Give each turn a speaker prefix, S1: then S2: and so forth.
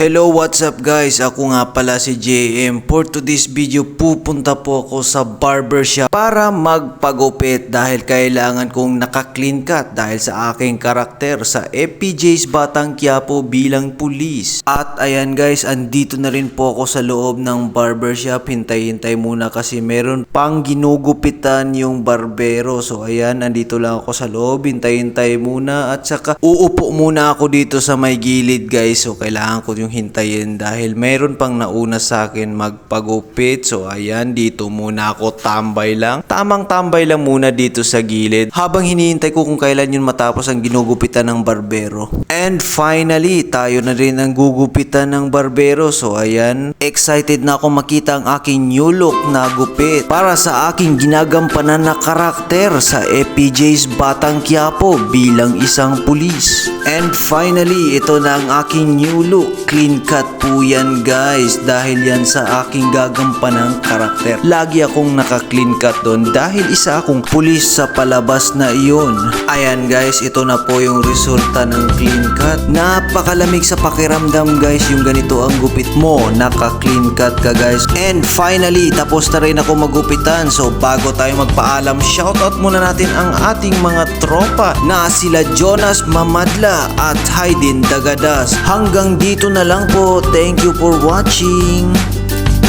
S1: Hello, what's up guys? Ako nga pala si JM. For today's video, pupunta po ako sa barbershop para magpagupit dahil kailangan kong naka-clean cut dahil sa aking karakter sa FPJ's Batang Quiapo bilang pulis. At ayan guys, andito na rin po ako sa loob ng barbershop. Hintay-hintay muna kasi meron pang ginugupitan yung barbero. So ayan, andito lang ako sa loob. Hintay-hintay muna at saka uupo muna ako dito sa may gilid guys. So kailangan ko yung hintayin dahil meron pang nauna sa akin magpagupit. So ayan, dito muna ako tambay lang. Tamang tambay lang muna dito sa gilid habang hinihintay ko kung kailan yun matapos ang ginugupitan ng barbero. And finally, tayo na rin ang gugupitan ng barbero. So ayan, excited na ako makita ang aking new look na gupit para sa aking ginagampanan na karakter sa FPJ's Batang Quiapo bilang isang pulis. And finally, ito na ang aking new look. Clean cut po yan guys dahil yan sa aking gagampanang karakter. Lagi akong naka-clean cut doon dahil isa akong pulis sa palabas na iyon. Ayan guys, ito na po yung resulta ng clean cut. Napakalamig sa pakiramdam guys yung ganito ang gupit mo. Naka-clean cut ka guys. And finally, tapos na rin ako magupitan. So bago tayo magpaalam, shoutout muna natin ang ating mga tropa na sila Jonas Mamadla at Haydin Dagadas. Hanggang dito na lang po. Thank you for watching.